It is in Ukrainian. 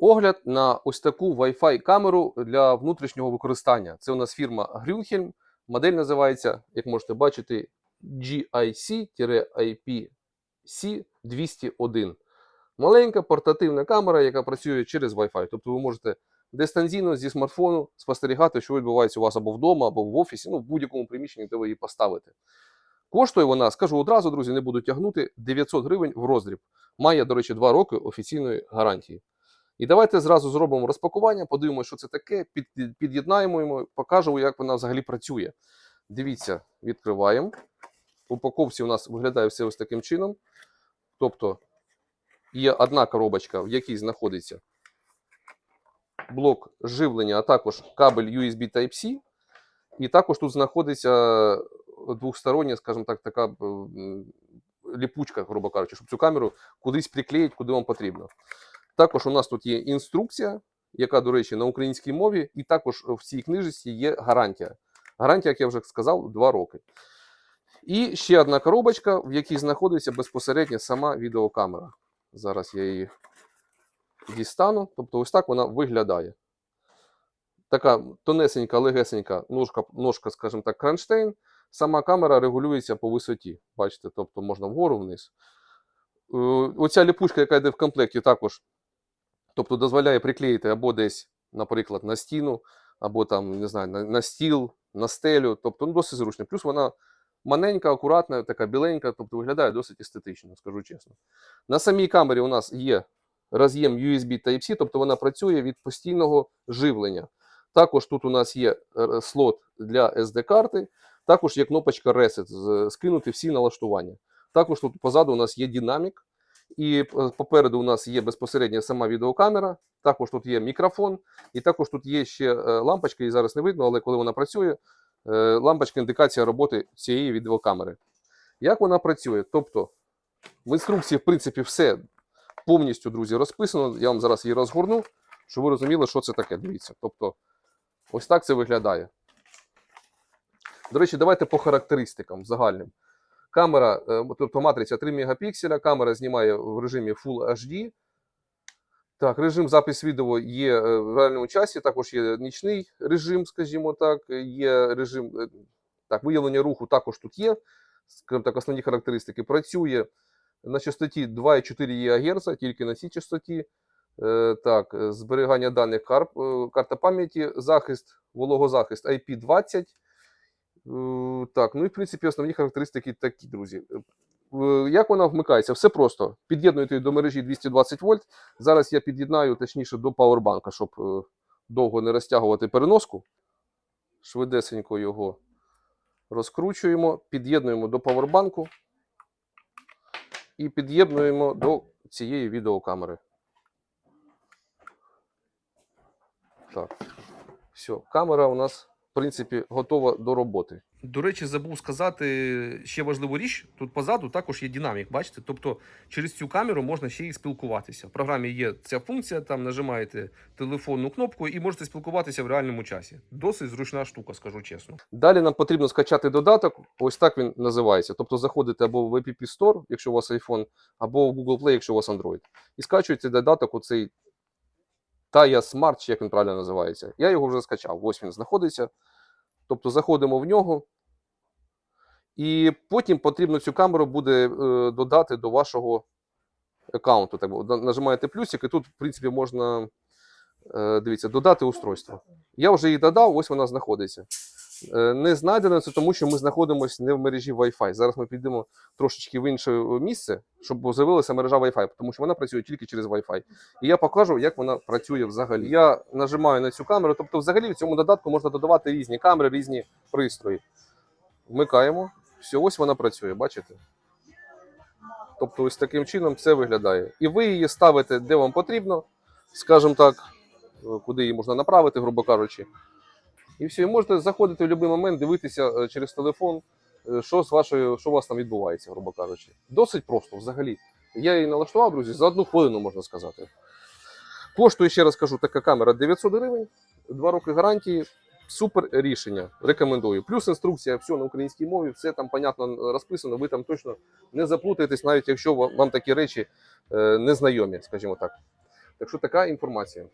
Огляд на ось таку Wi-Fi камеру для внутрішнього використання. Це у нас фірма Grünhelm. Модель називається, як можете бачити, GIC-IPC 201. Маленька портативна камера, яка працює через Wi-Fi. Тобто ви можете дистанційно зі смартфону спостерігати, що відбувається у вас або вдома, або в офісі, ну в будь-якому приміщенні, де ви її поставите. Коштує вона, скажу одразу, друзі, не буду тягнути 900 гривень в роздріб. Має, до речі, 2 роки офіційної гарантії. І давайте зразу зробимо розпакування, подивимося, що це таке, під'єднаємо йому, покажемо, як вона взагалі працює. Дивіться, відкриваємо. В упаковці у нас виглядає все ось таким чином. Тобто є одна коробочка, в якій знаходиться блок живлення, а також кабель USB Type-C. І також тут знаходиться двохстороння, скажімо так, така м, ліпучка, грубо кажучи, щоб цю камеру кудись приклеїти, куди вам потрібно. Також у нас тут є інструкція, яка, до речі, на українській мові, і також в цій книжці є гарантія. Гарантія, як я вже сказав, 2 роки. І ще одна коробочка, в якій знаходиться безпосередньо сама відеокамера. Зараз я її дістану. Тобто, ось так вона виглядає. Така тонесенька, легесенька ножка, ножка, скажімо так, кронштейн. Сама камера регулюється по висоті. Бачите, тобто можна вгору вниз. Е, Оця ліпучка, яка йде в комплекті, також тобто дозволяє приклеїти або десь, наприклад, на стіну, або там, не знаю, на, на стіл, на стелю. Тобто ну, досить зручно. Плюс вона маленька, акуратна, така біленька, тобто виглядає досить естетично, скажу чесно. На самій камері у нас є роз'єм USB Type-C, тобто вона працює від постійного живлення. Також тут у нас є е, слот для SD-карти, також є кнопочка Reset, скинути всі налаштування. Також тут позаду у нас є динамік, і е, попереду у нас є безпосередньо сама відеокамера, також тут є мікрофон, і також тут є ще е, лампочка, її зараз не видно, але коли вона працює, е, лампочка індикація роботи цієї відеокамери. Як вона працює? Тобто в інструкції, в принципі, все повністю, друзі, розписано. Я вам зараз її розгорну, щоб ви розуміли, що це таке. Дивіться. Тобто, ось так це виглядає. До речі, давайте по характеристикам загальним. Камера, е, тобто матриця 3 мегапікселя, камера знімає в режимі Full HD. Так, режим запис відео є е, в реальному часі, також є нічний режим, скажімо так, є режим е, так, виявлення руху також тут є. Скажімо так, основні характеристики. Працює на частоті 2,4 ГГц, тільки на цій частоті. Так, зберігання даних карп, е, карта пам'яті, захист, вологозахист IP20. Е, Так, ну і в принципі основні характеристики такі, друзі. Е, Як вона вмикається? Все просто. Під'єднуєте її до мережі 220 вольт. Зараз я під'єднаю, точніше, до пауербанка, щоб е, довго не розтягувати переноску. Швидесенько його розкручуємо, під'єднуємо до пауербанку і під'єднуємо до цієї відеокамери. Так. Все, камера у нас, принципі, готова до роботи. До речі, забув сказати ще важливу річ. Тут позаду також є динамік, бачите? Тобто через цю камеру можна ще й спілкуватися. В програмі є ця функція, там нажимаєте телефонну кнопку і можете спілкуватися в реальному часі. Досить зручна штука, скажу чесно. Далі нам потрібно скачати додаток. Ось так він називається. Тобто заходите або в App Store, якщо у вас iPhone, або в Google Play, якщо у вас Android. І скачуєте додаток оцей Taya Smart, чи як він правильно називається. Я його вже скачав. Ось він знаходиться. Тобто заходимо в нього. І потім потрібно цю камеру буде е, додати до вашого аккаунту. Так, нажимаєте плюсик, і тут, в принципі, можна е, дивіться, додати устройство. Я вже її додав, ось вона знаходиться. Е, Не знайдено це тому, що ми знаходимося не в мережі Wi-Fi. Зараз ми підемо трошечки в інше місце, щоб з'явилася мережа Wi-Fi, тому що вона працює тільки через Wi-Fi. І я покажу, як вона працює взагалі. Я нажимаю на цю камеру, тобто, взагалі в цьому додатку можна додавати різні камери, різні пристрої. Вмикаємо. Все, ось вона працює, бачите? Тобто, ось таким чином це виглядає. І ви її ставите де вам потрібно, скажімо так, е, куди її можна направити, грубо кажучи. І все, можете заходити в будь-який момент, дивитися е, через телефон, е, що з вашою, що у вас там відбувається, грубо кажучи. Досить просто взагалі. Я її налаштував, друзі, за одну хвилину можна сказати. Коштує, ще раз кажу, така камера 900 гривень, 2 роки гарантії. Супер рішення. Рекомендую. Плюс інструкція, все на українській мові, все там понятно розписано. Ви там точно не заплутаєтесь, навіть якщо вам такі речі е, незнайомі, скажімо так. Так що така інформація.